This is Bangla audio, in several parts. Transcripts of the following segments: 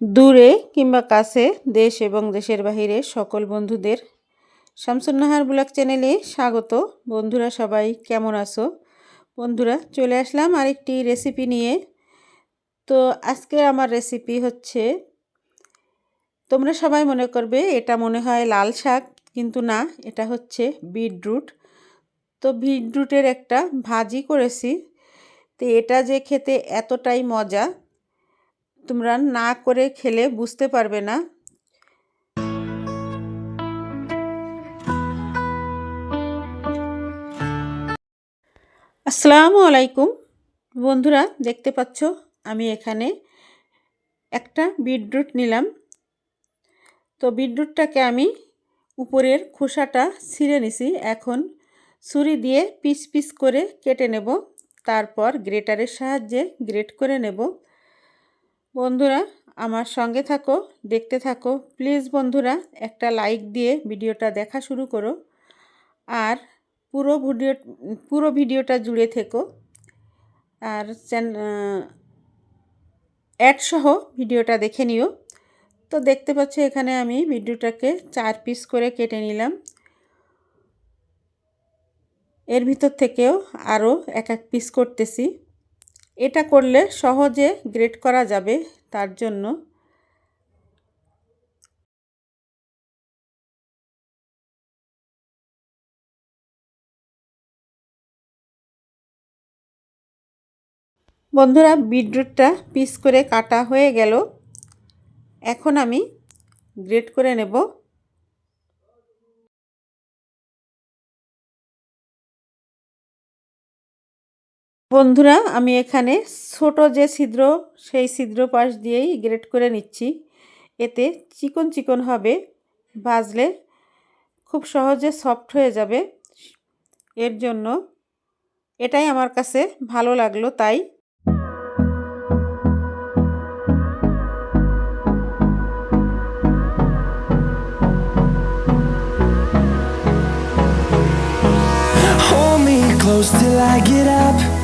দূরে কিংবা কাছে দেশ এবং দেশের বাহিরে সকল বন্ধুদের। শামসুন্নাহার ব্লগ চ্যানেলে স্বাগত। বন্ধুরা সবাই কেমন আছো? বন্ধুরা, চলে আসলাম আরেকটি রেসিপি নিয়ে। তো আজকে আমার রেসিপি হচ্ছে, তোমরা সবাই মনে করবে এটা মনে হয় লাল শাক, কিন্তু না, এটা হচ্ছে বিটরুট। তো বিটরুটের একটা ভাজি করেছি। তো এটা যে খেতে এতটাই মজা তোমরা না করে খেলে বুঝতে পারবে না। আসসালামু আলাইকুম। বন্ধুরা, দেখতে পাচ্ছ, আমি এখানে একটা বিটরুট নিলাম। তো বিটরুটটাকে আমি উপরের খোসাটা ছিঁড়ে নিছি। এখন ছুরি দিয়ে পিস পিস করে কেটে নেব। তারপর গ্রেটারের সাহায্যে গ্রেট করে নেব। বন্ধুরা, আমার সঙ্গে থাকো, দেখতে থাকো। প্লিজ বন্ধুরা, একটা লাইক দিয়ে ভিডিওটা দেখা শুরু করো। আর পুরো ভিডিও, পুরো ভিডিওটা জুড়ে থেকো। আর অ্যাডসহ ভিডিওটা দেখে নিও। তো দেখতে পাচ্ছ, এখানে আমি ভিডিওটাকে চার পিস করে কেটে নিলাম। এর ভিতর থেকেও আরও এক এক পিস করতেছি। এটা করলে সহজে গ্রেড করা যাবে তার জন্য। বন্ধুরা, বিটরুটটা পিস করে কাটা হয়ে গেল। এখন আমি গ্রেট করে নেব। বন্ধুরা, আমি এখানে ছোট যে ছিদ্র, সেই ছিদ্র পাশ দিয়েই গ্রেট করে নিচ্ছি। এতে চিকন চিকন হবে, ভাজলে খুব সহজে সফট হয়ে যাবে। এর জন্য এটাই আমার কাছে ভালো লাগল তাই। Close till I get up.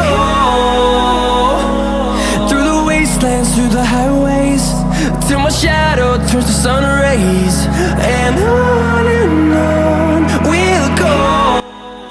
go Through the wastelands, through the highways Till my shadow turns to sun rays And on and on we'll go.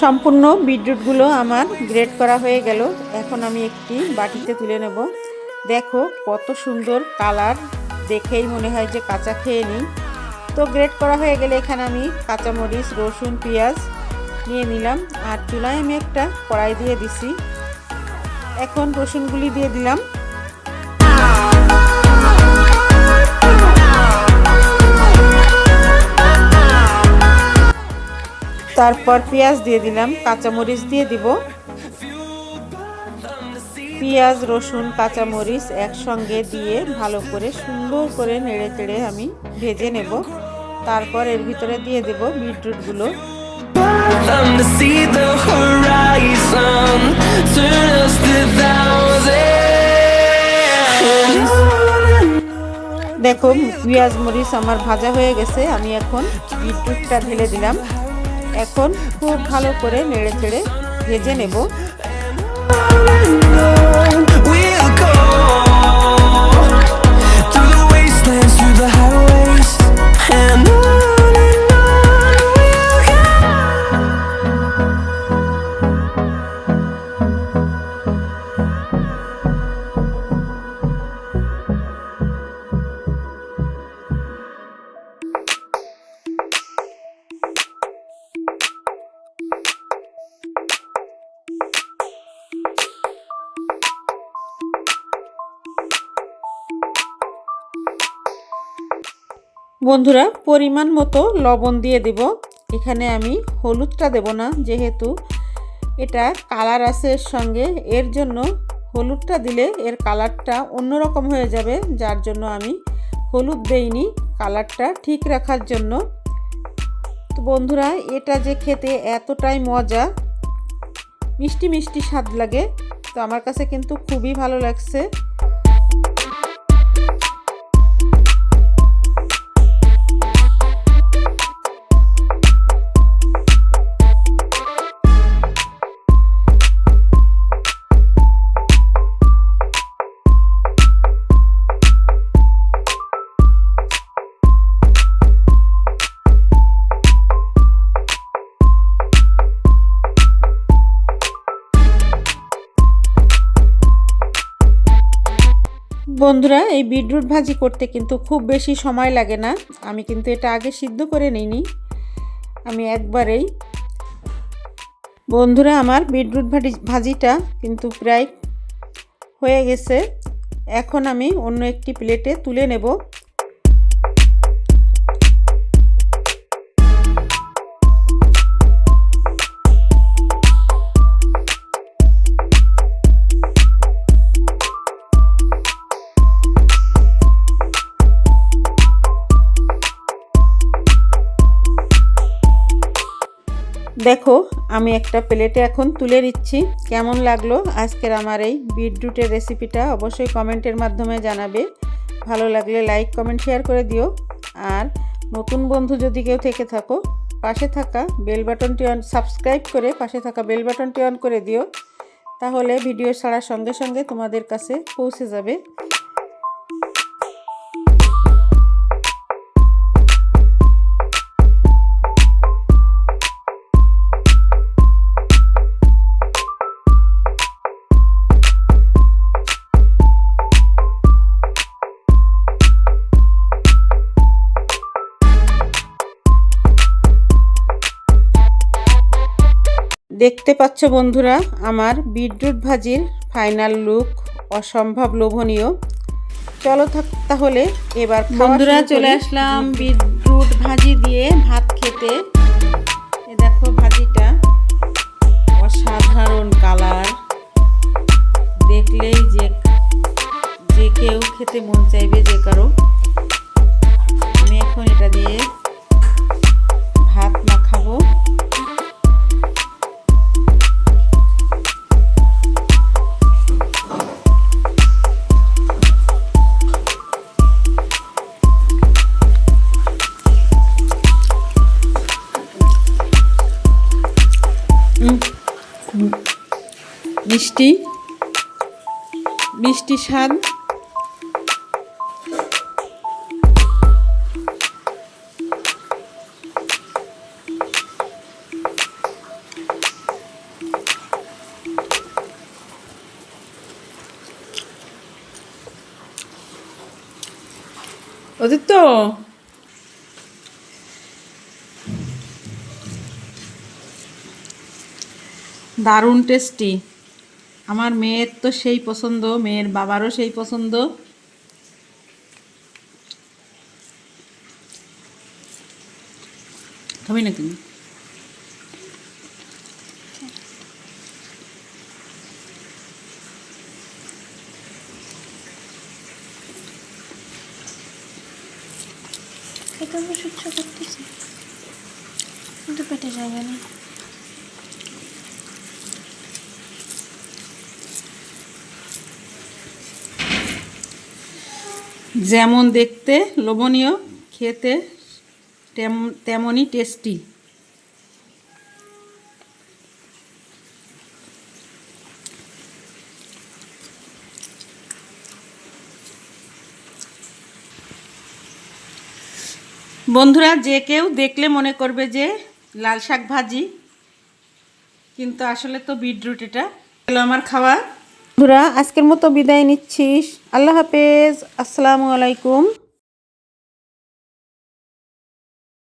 সম্পূর্ণ বিদ্যুৎগুলো আমার গ্রেড করা হয়ে গেল। এখন আমি একটি বাটিতে তুলে নেব। দেখো কত সুন্দর কালার। দেখেই মনে হয় যে কাঁচা খেয়ে নিই। তো গ্রেড করা হয়ে গেলে এখানে আমি কাঁচামরিচ রসুন পেঁয়াজ নিয়ে নিলাম। আর চুলায় আমি একটা কড়াই দিয়ে দিছি। এখন রসুনগুলি দিয়ে দিলাম। তারপর পেঁয়াজ দিয়ে দিলাম, কাঁচামরিচ দিয়ে দিব। পেঁয়াজ, রসুন, কাঁচামরিচ একসঙ্গে দিয়ে ভালো করে সুন্দর করে নেড়ে চেড়ে আমি ভেজে নেব। তারপর এর ভিতরে দিয়ে দেব বিটরুটগুলো দেখো, পেঁয়াজ, মরিচ আমার ভাজা হয়ে গেছে, আমি এখন বিদ্যুৎটা ঢেলে দিলাম। এখন খুব ভালো করে নেড়ে চেড়ে ভেজে নেব। বন্ধুরা, পরিমাণ মতো লবণ দিয়ে দেব। এখানে আমি হলুদটা দেব না, যেহেতু এটা কালার আছে এর সঙ্গে। এর জন্য হলুদটা দিলে এর কালারটা অন্যরকম হয়ে যাবে, যার জন্য আমি হলুদ দেইনি কালারটা ঠিক রাখার জন্য। তো বন্ধুরা, এটা যে খেতে এতটাই মজা, মিষ্টি মিষ্টি স্বাদ লাগে, তো আমার কাছে কিন্তু খুবই ভালো লাগছে। বন্ধুরা, এই বিটরুট ভাজি করতে কিন্তু খুব বেশি সময় লাগে না। আমি কিন্তু এটা আগে সিদ্ধ করে নিইনি। আমি একবারেই। বন্ধুরা, আমার বিটরুট ভাজি, ভাজিটা কিন্তু প্রায় হয়ে গেছে। এখন আমি অন্য একটি প্লেটে তুলে নেব। দেখো, আমি একটা প্লেটে এখন তুলে নিচ্ছি। কেমন লাগল আজকের আমার এই বিটরুটের রেসিপিটা অবশ্যই কমেন্টের মাধ্যমে জানাবে। ভালো লাগলে লাইক, কমেন্ট, শেয়ার করে দিও। আর নতুন বন্ধু যদি কেউ থেকে থাকো, পাশে থাকা বেল বাটনটি অন, সাবস্ক্রাইব করে পাশে থাকা বেল বাটনটি অন করে দিও। তাহলে ভিডিও ছাড়ার সঙ্গে সঙ্গে তোমাদের কাছে পৌঁছে যাবে। দেখতে পাচ্ছ বন্ধুরা আমার বিটরুট ভাজির ফাইনাল লুক অসম্ভব লোভনীয়। চলো থাক- তাহলে এবার বন্ধুরা চলে আসলাম বিটরুট ভাজি দিয়ে ভাত খেতে। এ দেখো ভাজিটা অসাধারণ কালার। দেখলেই যে যে কেউ খেতে মন চাইবে যে কারও। আমি এখন এটা দিয়ে মিষ্টি মিষ্টি স্বাদ। অদিত্য? দারুণ টেস্টি আমার মেয়ের তো সেই পছন্দ, মেয়ের বাবারও সেই পছন্দ। খাবি না তুমি এটা আমি সহ্য করতেছি। কিন্তু পেটে যাবে না। যেমন দেখতে লোভনীয়, খেতে তেমনই টেস্টি। বন্ধুরা, যে কেউ দেখলে মনে করবে যে লাল শাক ভাজি, কিন্তু আসলে তো বিটরুট এটা। আমার খাওয়া বন্ধুরা আজকের মতো বিদায় নিচ্ছিস আল্লাহ হাফেজ। আসসালামু আলাইকুম।